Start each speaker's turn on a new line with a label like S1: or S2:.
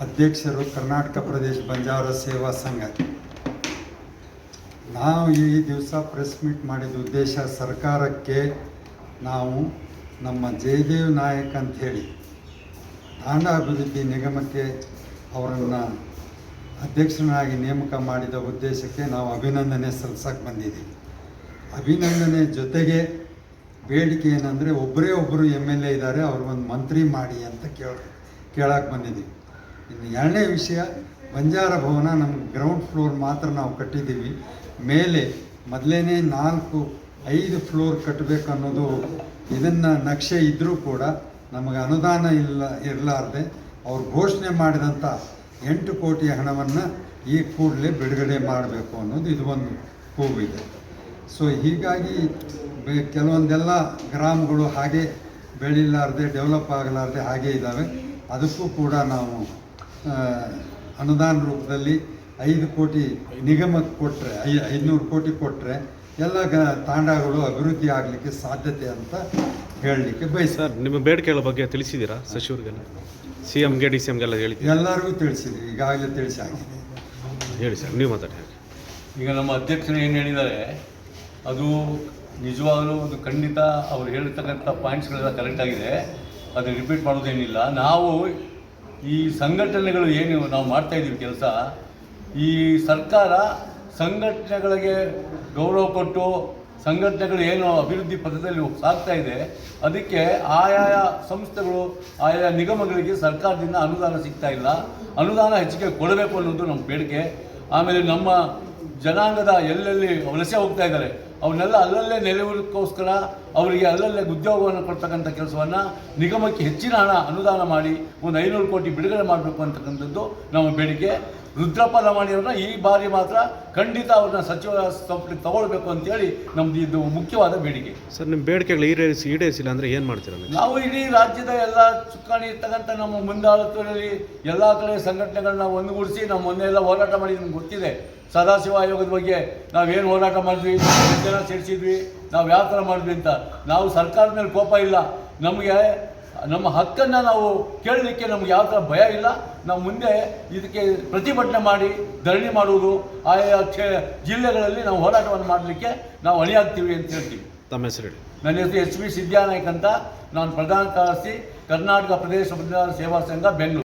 S1: ಅಧ್ಯಕ್ಷರು ಕರ್ನಾಟಕ ಪ್ರದೇಶ ಬಂಜಾರ ಸೇವಾ ಸಂಘ. ನಾವು ಈ ದಿವಸ ಪ್ರೆಸ್ ಮೀಟ್ ಮಾಡಿದ ಉದ್ದೇಶ ಸರ್ಕಾರಕ್ಕೆ ನಾವು ನಮ್ಮ ಜಯದೇವ್ ನಾಯಕ್ ಅಂತ ಹೇಳಿ ತಾಂಡ ಅಭಿವೃದ್ಧಿ ನಿಗಮಕ್ಕೆ ಅವರನ್ನು ಅಧ್ಯಕ್ಷರನ್ನಾಗಿ ನೇಮಕ ಮಾಡಿದ ಉದ್ದೇಶಕ್ಕೆ ನಾವು ಅಭಿನಂದನೆ ಸಲ್ಲಿಸಕ್ಕೆ ಬಂದಿದ್ದೀವಿ. ಅಭಿನಂದನೆ ಜೊತೆಗೆ ಬೇಡಿಕೆ ಏನಂದರೆ ಒಬ್ಬರೇ ಒಬ್ಬರು ಎಂ ಎಲ್ ಎ ಇದ್ದಾರೆ, ಅವ್ರು ಒಂದು ಮಂತ್ರಿ ಮಾಡಿ ಅಂತ ಕೇಳ ಕೇಳಕ್ಕೆ ಬಂದಿದ್ದೀವಿ. ಇನ್ನು ಎರಡನೇ ವಿಷಯ, ಬಂಜಾರ ಭವನ ನಮ್ಮ ಗ್ರೌಂಡ್ ಫ್ಲೋರ್ ಮಾತ್ರ ನಾವು ಕಟ್ಟಿದ್ದೀವಿ. ಮೇಲೆ ಮೊದಲೇನೆ ನಾಲ್ಕು, ಐದು ಫ್ಲೋರ್ ಕಟ್ಟಬೇಕು ಅನ್ನೋದು ಇದನ್ನು ನಕ್ಷೆ ಇದ್ದರೂ ಕೂಡ ನಮಗೆ ಅನುದಾನ ಇಲ್ಲ, ಇರಲಾರ್ದೆ ಅವ್ರು ಘೋಷಣೆ ಮಾಡಿದಂಥ ಎಂಟು ಕೋಟಿ ಹಣವನ್ನು ಈ ಕೂಡಲೇ ಬಿಡುಗಡೆ ಮಾಡಬೇಕು ಅನ್ನೋದು ಇದು ಒಂದು ಕೂಗಿದೆ ಸೊ ಹೀಗಾಗಿ ಬೆ- ಕೆಲವೊಂದೆಲ್ಲ ಗ್ರಾಮಗಳು ಹಾಗೆ ಬೆಳಿಲಾರ್ದೆ ಡೆವಲಪ್ ಆಗಲಾರ್ದೆ ಹಾಗೆ ಇದ್ದಾವೆ ಅದಕ್ಕೂ ಕೂಡ ನಾವು ಅನುದಾನ ರೂಪದಲ್ಲಿ ಐದು ಕೋಟಿ ನಿಗಮಕ್ಕೆ ಕೊಟ್ಟರೆ ಐ ಐದುನೂರು ಕೋಟಿ ಕೊಟ್ಟರೆ ಎಲ್ಲ ಗ ತಾಂಡಗಳು ಅಭಿವೃದ್ಧಿ ಆಗಲಿಕ್ಕೆ ಸಾಧ್ಯತೆ ಅಂತ ಹೇಳಲಿಕ್ಕೆ ಬೈ
S2: ಸರ್ ನಿಮ್ಮ ಬೇಡಿಕೆಗಳ ಬಗ್ಗೆ ತಿಳಿಸಿದ್ದೀರಾ ಸಚಿವರಿಗೆಲ್ಲ? ಸಿ ಎಮ್ಗೆ ಡಿ ಸಿ ಎಮ್ಗೆಲ್ಲ ಹೇಳಿ
S1: ಎಲ್ಲರಿಗೂ ತಿಳಿಸಿದ್ವಿ ಈಗಾಗಲೇ ತಿಳಿಸಾಗಿದೆ.
S2: ಹೇಳಿ ಸರ್ ನೀವು ಮಾತಾಡಿ.
S3: ಈಗ ನಮ್ಮ ಅಧ್ಯಕ್ಷರು ಏನು ಹೇಳಿದ್ದಾರೆ ಅದು ನಿಜವಾಗಲೂ ಒಂದು ಖಂಡಿತ ಅವ್ರು ಹೇಳಿರ್ತಕ್ಕಂಥ ಪಾಯಿಂಟ್ಸ್ಗಳೆಲ್ಲ ಕರೆಕ್ಟ್ ಆಗಿದೆ. ಅದು ರಿಪೀಟ್ ಮಾಡೋದೇನಿಲ್ಲ ನಾವು ಈ ಸಂಘಟನೆಗಳು ಏನು ನಾವು ಮಾಡ್ತಾ ಇದ್ದೀವಿ ಕೆಲಸ, ಈ ಸರ್ಕಾರ ಸಂಘಟನೆಗಳಿಗೆ ಗೌರವ ಕೊಟ್ಟು ಸಂಘಟನೆಗಳು ಏನು ಅಭಿವೃದ್ಧಿ ಪಥದಲ್ಲಿ ಸಾಗ್ತಾ ಇದೆ, ಅದಕ್ಕೆ ಆಯಾಯ ಸಂಸ್ಥೆಗಳು ಆಯಾ ನಿಗಮಗಳಿಗೆ ಸರ್ಕಾರದಿಂದ ಅನುದಾನ ಸಿಗ್ತಾ ಇಲ್ಲ. ಅನುದಾನ ಹೆಚ್ಚಿಗೆ ಕೊಡಬೇಕು ಅನ್ನೋದು ನಮ್ಮ ಬೇಡಿಕೆ. ಆಮೇಲೆ ನಮ್ಮ ಜನಾಂಗದ ಎಲ್ಲೆಲ್ಲಿ ವಲಸೆ ಹೋಗ್ತಾ ಇದ್ದಾರೆ ಅವನ್ನೆಲ್ಲ ಅಲ್ಲಲ್ಲೇ ನೆಲೆಯೂರಕ್ಕೋಸ್ಕರ ಅವರಿಗೆ ಅಲ್ಲಲ್ಲೇ ಉದ್ಯೋಗವನ್ನು ಕೊಡ್ತಕ್ಕಂಥ ಕೆಲಸವನ್ನು ನಿಗಮಕ್ಕೆ ಹೆಚ್ಚಿನ ಹಣ ಅನುದಾನ ಮಾಡಿ ಒಂದು ಐನೂರು ಕೋಟಿ ಬಿಡುಗಡೆ ಮಾಡಬೇಕು ಅಂತಕ್ಕಂಥದ್ದು ನಮ್ಮ ಬೇಡಿಕೆ. ರುದ್ರಪ್ಪ ಲಮಾಣಿಯವ್ರನ್ನ ಈ ಬಾರಿ ಮಾತ್ರ ಖಂಡಿತ ಅವ್ರನ್ನ ಸಚಿವ ಸಂಪುಟಕ್ಕೆ ತಗೊಳ್ಬೇಕು ಅಂತೇಳಿ ನಮ್ದು ಇದು ಮುಖ್ಯವಾದ ಬೇಡಿಕೆ.
S2: ಸರ್ ನಿಮ್ಮ ಬೇಡಿಕೆಗಳು ಈಡೇರಿಸಿ ಈಡೇರಿಸಿಲ್ಲ ಅಂದರೆ ಏನು ಮಾಡ್ತೀರಾ ನಾವು?
S3: ಇಡೀ ರಾಜ್ಯದ ಎಲ್ಲ ಚುಕ್ಕಾಣಿ ಇರ್ತಕ್ಕಂಥ ನಮ್ಮ ಮುಂದಾಳತ್ವದಲ್ಲಿ ಎಲ್ಲ ಕಡೆ ಸಂಘಟನೆಗಳನ್ನ ಒಂದುಗೂಡಿಸಿ ನಮ್ಮ ಮೊನ್ನೆ ಎಲ್ಲ ಹೋರಾಟ ಮಾಡಿ ನಮ್ಗೆ ಗೊತ್ತಿದೆ. ಸದಾಶಿವ ಆಯೋಗದ ಬಗ್ಗೆ ನಾವೇನು ಹೋರಾಟ ಮಾಡಿದ್ವಿ ಜನ ಸೇರಿಸಿದ್ವಿ ನಾವು ಯಾವ ಥರ ಮಾಡಿದ್ವಿ ಅಂತ. ನಾವು ಸರ್ಕಾರದ ಮೇಲೆ ಕೋಪ ಇಲ್ಲ. ನಮಗೆ ನಮ್ಮ ಹಕ್ಕನ್ನು ನಾವು ಕೇಳಲಿಕ್ಕೆ ನಮ್ಗೆ ಯಾವ ಥರ ಭಯ ಇಲ್ಲ. ನಾವು ಮುಂದೆ ಇದಕ್ಕೆ ಪ್ರತಿಭಟನೆ ಮಾಡಿ ಧರಣಿ ಮಾಡುವುದು ಆಯಾ ಕ್ಷೇ ಜಿಲ್ಲೆಗಳಲ್ಲಿ ನಾವು ಹೋರಾಟವನ್ನು ಮಾಡಲಿಕ್ಕೆ ನಾವು ಅಣಿಯಾಗ್ತೀವಿ ಅಂತ ಹೇಳ್ತೀವಿ.
S2: ತಮ್ಮ ಹೆಸರು ಹೇಳಿ.
S3: ನನ್ನ ಹೆಸರು ಎಚ್ ವಿ ಸಿದ್ಯಾನಾಯ್ಕ ಅಂತ. ನಾನು ಪ್ರಧಾನ ಕಾರ್ಯದರ್ಶಿ ಕರ್ನಾಟಕ ಪ್ರದೇಶ ಸೇವಾ ಸಂಘ ಬೆಂಗಳೂರು.